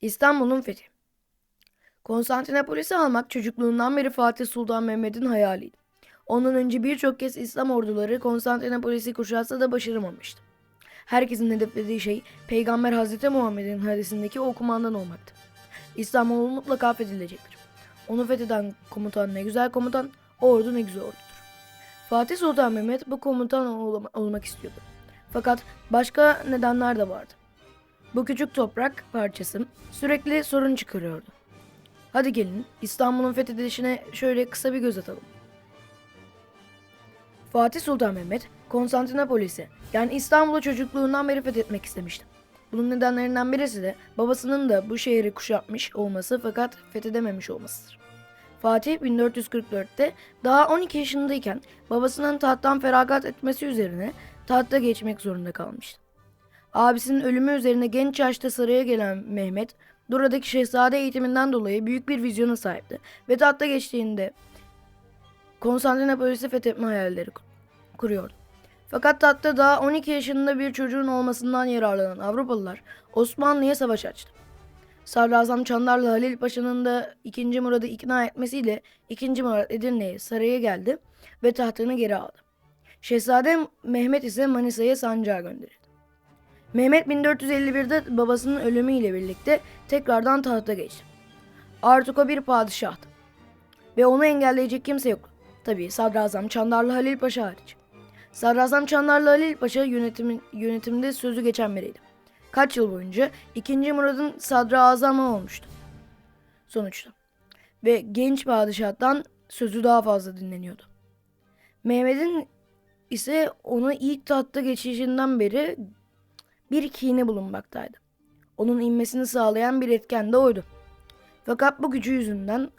İstanbul'un fethi. Konstantinopolis'i almak çocukluğundan beri Fatih Sultan Mehmet'in hayaliydi. Ondan önce birçok kez İslam orduları Konstantinopolis'i kuşatsa da başaramamıştı. Herkesin hedeflediği şey Peygamber Hazreti Muhammed'in hadisindeki o kumandan olmaktı. İstanbul mutlaka fethilecektir. Onu fetheden komutan ne güzel komutan, ordu ne güzel ordudur. Fatih Sultan Mehmet bu komutan ol- olmak istiyordu. Fakat başka nedenler de vardı. Bu küçük toprak parçası sürekli sorun çıkarıyordu. Hadi gelin İstanbul'un fethedilişine şöyle kısa bir göz atalım. Fatih Sultan Mehmet Konstantinopolis'i yani İstanbul'u çocukluğundan beri fethetmek istemişti. Bunun nedenlerinden birisi de babasının da bu şehri kuşatmış olması fakat fethedememiş olmasıdır. Fatih 1444'te daha 12 yaşındayken babasının tahttan feragat etmesi üzerine tahta geçmek zorunda kalmıştı. Abisinin ölümü üzerine genç yaşta saraya gelen Mehmet, Dura'daki şehzade eğitiminden dolayı büyük bir vizyona sahipti ve tahta geçtiğinde Konstantinopolis'i fethetme hayalleri kur- kuruyordu. Fakat tahtta daha 12 yaşında bir çocuğun olmasından yararlanan Avrupalılar Osmanlı'ya savaş açtı. Sadrazam Çandarlı Halil Paşa'nın da 2. Murad'ı ikna etmesiyle 2. Murad Edirne'ye saraya geldi ve tahtını geri aldı. Şehzade Mehmet ise Manisa'ya sancağı gönderildi. Mehmet 1451'de babasının ölümüyle birlikte tekrardan tahta geçti. Artık o bir padişahtı. Ve onu engelleyecek kimse yok. Tabii Sadrazam Çandarlı Halil Paşa hariç. Sadrazam Çandarlı Halil Paşa yönetimin, yönetiminde sözü geçen biriydi. Kaç yıl boyunca 2. Murad'ın sadrazamı olmuştu. Sonuçta. Ve genç padişahtan sözü daha fazla dinleniyordu. Mehmet'in ise onu ilk tahta geçişinden beri bir kini bulunmaktaydı. Onun inmesini sağlayan bir etken de oydu. Fakat bu gücü yüzünden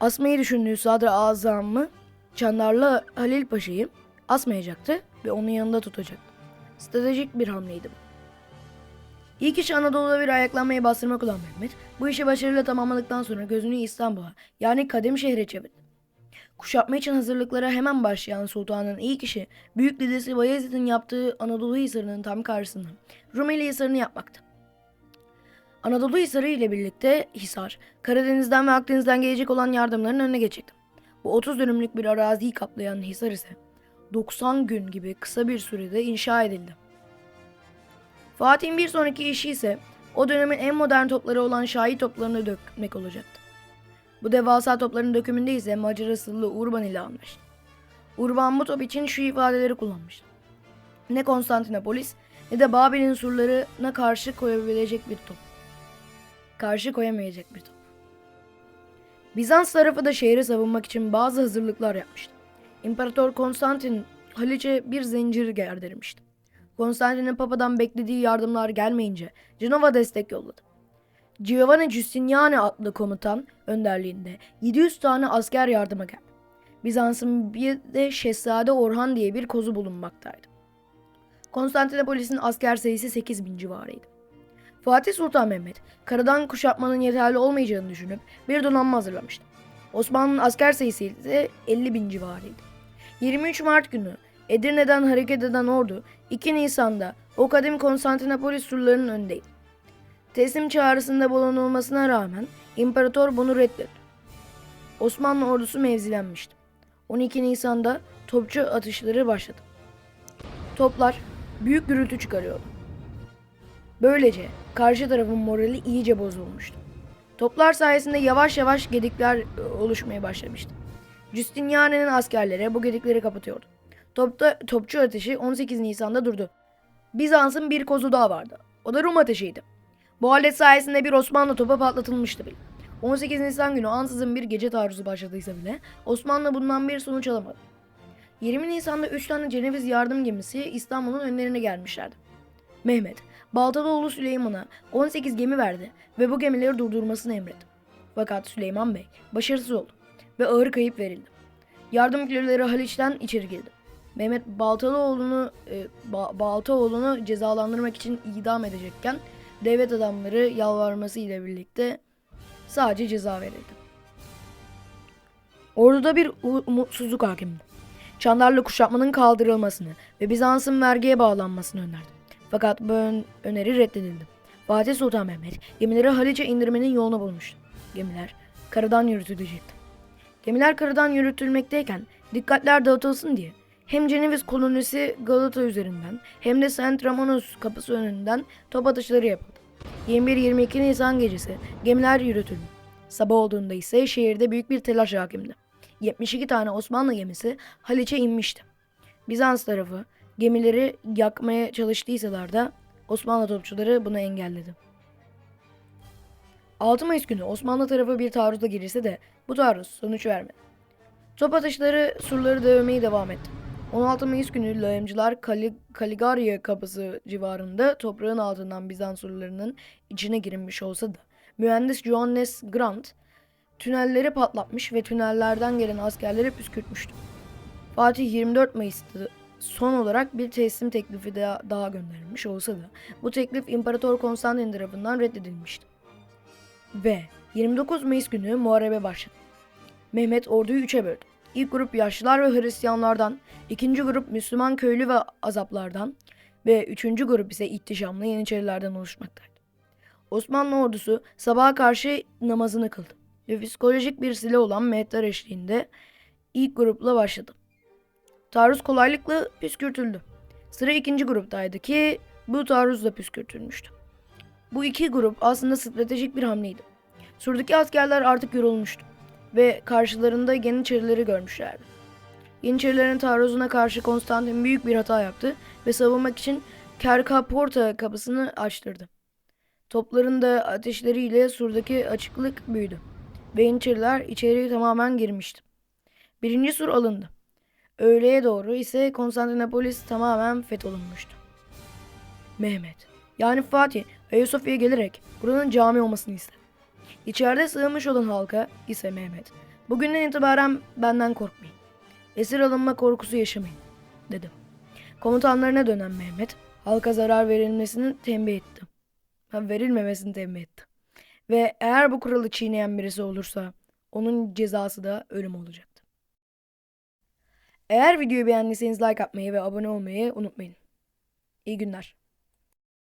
asmayı düşündüğü Sadra Azam'ı Çandarlı Halil Paşa'yı asmayacaktı ve onun yanında tutacaktı. Stratejik bir hamleydi bu. İlk iş Anadolu'da bir ayaklanmayı bastırmak olan Mehmet, bu işi başarıyla tamamladıktan sonra gözünü İstanbul'a yani Kadim şehre çevirdi. Kuşatma için hazırlıklara hemen başlayan sultanın ilk işi büyük dedesi Bayezid'in yaptığı Anadolu Hisarı'nın tam karşısında Rumeli Hisarı'nı yapmaktı. Anadolu Hisarı ile birlikte Hisar, Karadeniz'den ve Akdeniz'den gelecek olan yardımların önüne geçecekti. Bu 30 dönümlük bir araziyi kaplayan Hisar ise 90 gün gibi kısa bir sürede inşa edildi. Fatih'in bir sonraki işi ise o dönemin en modern topları olan Şahi toplarını dökmek olacaktı. Bu devasa topların dökümünde ise Macar asıllı Urban ile anlaştı. Urban bu top için şu ifadeleri kullanmıştı. Ne Konstantinopolis ne de Babil'in surlarına karşı koyabilecek bir top. Karşı koyamayacak bir top. Bizans tarafı da şehri savunmak için bazı hazırlıklar yapmıştı. İmparator Konstantin Haliç'e bir zincir gerdirmişti. Konstantin'in Papa'dan beklediği yardımlar gelmeyince Cenova destek yolladı. Giovanni Giustiniani adlı komutan önderliğinde 700 tane asker yardıma geldi. Bizans'ın bir de Şehzade Orhan diye bir kozu bulunmaktaydı. Konstantinopolis'in asker sayısı 8 bin civarıydı. Fatih Sultan Mehmet, karadan kuşatmanın yeterli olmayacağını düşünüp bir donanma hazırlamıştı. Osmanlı'nın asker sayısı ise 50 bin civarıydı. 23 Mart günü Edirne'den hareket eden ordu 2 Nisan'da o kadim Konstantinopolis surlarının önündeydi. Teslim çağrısında bulunulmasına rağmen imparator bunu reddetti. Osmanlı ordusu mevzilenmişti. 12 Nisan'da topçu atışları başladı. Toplar büyük gürültü çıkarıyordu. Böylece karşı tarafın morali iyice bozulmuştu. Toplar sayesinde yavaş yavaş gedikler e, oluşmaya başlamıştı. Justiniani'nin askerleri bu gedikleri kapatıyordu. Topta, topçu ateşi 18 Nisan'da durdu. Bizans'ın bir kozu daha vardı. O da Rum ateşiydi. Bu alet sayesinde bir Osmanlı topu patlatılmıştı bile. 18 Nisan günü ansızın bir gece taarruzu başladıysa bile Osmanlı bundan bir sonuç alamadı. 20 Nisan'da 3 tane Ceneviz yardım gemisi İstanbul'un önlerine gelmişlerdi. Mehmet, Baltalıoğlu Süleyman'a 18 gemi verdi ve bu gemileri durdurmasını emretti. Fakat Süleyman Bey başarısız oldu ve ağır kayıp verildi. Yardım küleleri Haliç'ten içeri girdi. Mehmet Baltalıoğlu'nu e, Ba- Baltaoğlu'nu cezalandırmak için idam edecekken devlet adamları yalvarması ile birlikte sadece ceza verildi. Orduda bir umutsuzluk hakimdi. Çandarlı kuşatmanın kaldırılmasını ve Bizans'ın vergiye bağlanmasını önerdi. Fakat bu ön- öneri reddedildi. Fatih Sultan Mehmet gemileri Haliç'e indirmenin yolunu bulmuştu. Gemiler karadan yürütülecekti. Gemiler karadan yürütülmekteyken dikkatler dağıtılsın diye hem Ceneviz kolonisi Galata üzerinden hem de Saint Ramonos kapısı önünden top atışları yapıldı. 21-22 Nisan gecesi gemiler yürütüldü. Sabah olduğunda ise şehirde büyük bir telaş hakimdi. 72 tane Osmanlı gemisi Haliç'e inmişti. Bizans tarafı gemileri yakmaya çalıştıysalar da Osmanlı topçuları bunu engelledi. 6 Mayıs günü Osmanlı tarafı bir taarruza girirse de bu taarruz sonuç vermedi. Top atışları surları dövmeye devam etti. 16 Mayıs günü lağımcılar Kali, Kaligarya kapısı civarında toprağın altından Bizans surlarının içine girilmiş olsa da mühendis Johannes Grant tünelleri patlatmış ve tünellerden gelen askerleri püskürtmüştü. Fatih 24 Mayıs'ta son olarak bir teslim teklifi daha, daha gönderilmiş olsa da bu teklif İmparator Konstantin tarafından reddedilmişti. Ve 29 Mayıs günü muharebe başladı. Mehmet orduyu üçe böldü. İlk grup yaşlılar ve Hristiyanlardan, ikinci grup Müslüman köylü ve azaplardan ve üçüncü grup ise ihtişamlı Yeniçerilerden oluşmaktaydı. Osmanlı ordusu sabaha karşı namazını kıldı ve psikolojik bir silah olan mehter eşliğinde ilk grupla başladı. Taarruz kolaylıkla püskürtüldü. Sıra ikinci gruptaydı ki bu taarruz da püskürtülmüştü. Bu iki grup aslında stratejik bir hamleydi. Surdaki askerler artık yorulmuştu ve karşılarında Yeniçerileri görmüşlerdi. Yeniçerilerin taarruzuna karşı Konstantin büyük bir hata yaptı ve savunmak için Kerkaporta kapısını açtırdı. Topların da ateşleriyle surdaki açıklık büyüdü ve Yeniçeriler içeri tamamen girmişti. Birinci sur alındı. Öğleye doğru ise Konstantinopolis tamamen fetholunmuştu. Mehmet, yani Fatih, Ayasofya'ya gelerek buranın cami olmasını istedi. İçeride sığınmış olan halka ise Mehmet, bugünden itibaren benden korkmayın. Esir alınma korkusu yaşamayın, dedi. Komutanlarına dönen Mehmet, halka zarar verilmesini tembih etti. Ha, verilmemesini tembih etti. Ve eğer bu kuralı çiğneyen birisi olursa, onun cezası da ölüm olacaktı. Eğer videoyu beğendiyseniz like atmayı ve abone olmayı unutmayın. İyi günler.